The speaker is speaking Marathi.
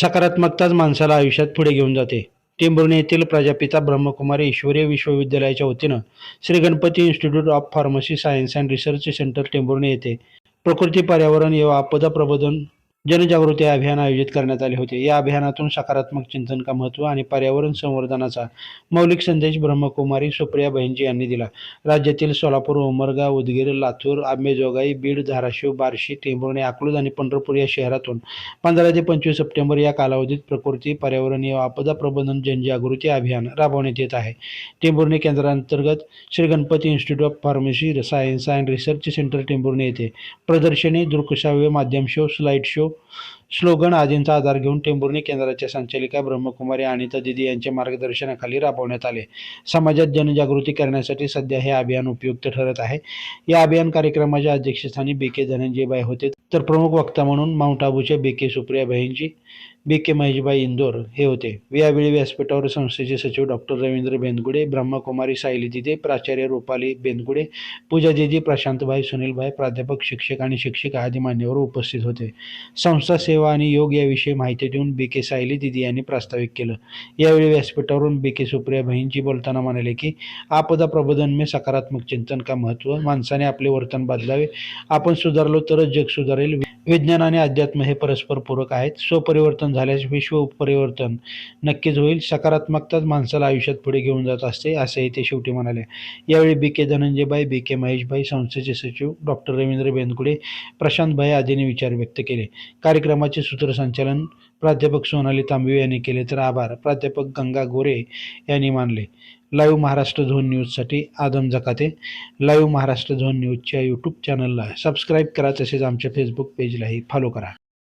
सकारात्मकताच माणसाला आयुष्यात पुढे घेऊन जाते. टेंभुर्णी येथील प्रजापिता ब्रह्मकुमारी ईश्वरीय विश्वविद्यालयाच्या वतीनं Shri Ganpati institute of pharmacy science and research centre Tembhurni येथे प्रकृती पर्यावरण व आपदा प्रबोधन जनजागृती अभियान आयोजित करण्यात आले होते. या अभियानातून सकारात्मक चिंतन का महत्त्व आणि पर्यावरण संवर्धनाचा मौलिक संदेश ब्रह्मकुमारी सुप्रिया बहिणजी यांनी दिला. राज्यातील सोलापूर उमरगा उदगीर लातूर आंबेजोगाई बीड धाराशिव बार्शी टेंभुर्णे अकलूज आणि पंढरपूर या शहरातून पंधरा ते पंचवीस सप्टेंबर या कालावधीत प्रकृती पर्यावरणीय आपदा प्रबंधन जनजागृती अभियान राबवण्यात येत आहे. Tembhurni केंद्रांतर्गत Shri Ganpati institute of pharmacy science and research centre Tembhurne येथे प्रदर्शनी दृकश्राव्य माध्यम शो स्लाईड शो स्लोगन आदींचा आधार घेऊन टेंभुर्णी केंद्राच्या संचालिका ब्रह्मकुमारी अनिता दिदी यांच्या मार्गदर्शनाखाली राबवण्यात आले. समाजात जनजागृती करण्यासाठी सध्या हे अभियान उपयुक्त ठरत आहे. या अभियान कार्यक्रमाच्या अध्यक्षस्थानी बी के धनंजयबाई होते. तर प्रमुख वक्ता म्हणून माउंट आबूच्या बी के सुप्रिया बहिंजी बी के महेशबाई इंदोर हे होते. यावेळी व्यासपीठावर संस्थेचे सचिव डॉक्टर रवींद्र बेंदगुडे ब्रह्मकुमारी सायली दिदे प्राचार्य रुपाली बेंदगुडे पूजा दिदी प्रशांतभाई सुनीलभाई प्राध्यापक शिक्षक आणि शिक्षिका आदी मान्यवर उपस्थित होते. संस्था सेवा आणि योग याविषयी माहिती देऊन बी के सायली दिदी यांनी प्रास्ताविक केलं. यावेळी व्यासपीठावरून बी के सुप्रिया बहिणजी बोलताना म्हणाले की आपदा प्रबोधन में सकारात्मक चिंतन का महत्त्व? माणसाने आपले वर्तन बदलावे. आपण सुधारलो तरच जग सुधारेल. विज्ञान आणि अध्यात्म हे परस्पर पूरक आहेत. स्वपरिवर्तन झाल्यास विश्व परिवर्तन नक्कीच होईल. सकारात्मकताच माणसाला आयुष्यात पुढे घेऊन जात असते असंही ते शेवटी म्हणाले. यावेळी बी के धनंजयबाई बी के महेशभाई संस्थेचे सचिव डॉक्टर रवींद्र बेनकुडे प्रशांतभाई आदींनी विचार व्यक्त केले. कार्यक्रमाचे सूत्रसंचालन प्राध्यापक सोनाली तांबवे यांनी केले तर आभार. प्राध्यापक गंगा गोरे यांनी मानले. लाईव्ह महाराष्ट्र झोन न्यूजसाठी आदम जकाते. लाईव्ह महाराष्ट्र झोन न्यूजच्या यूट्यूब चॅनलला सबस्क्राईब करा तसेच आमच्या फेसबुक पेजलाही फॉलो करा.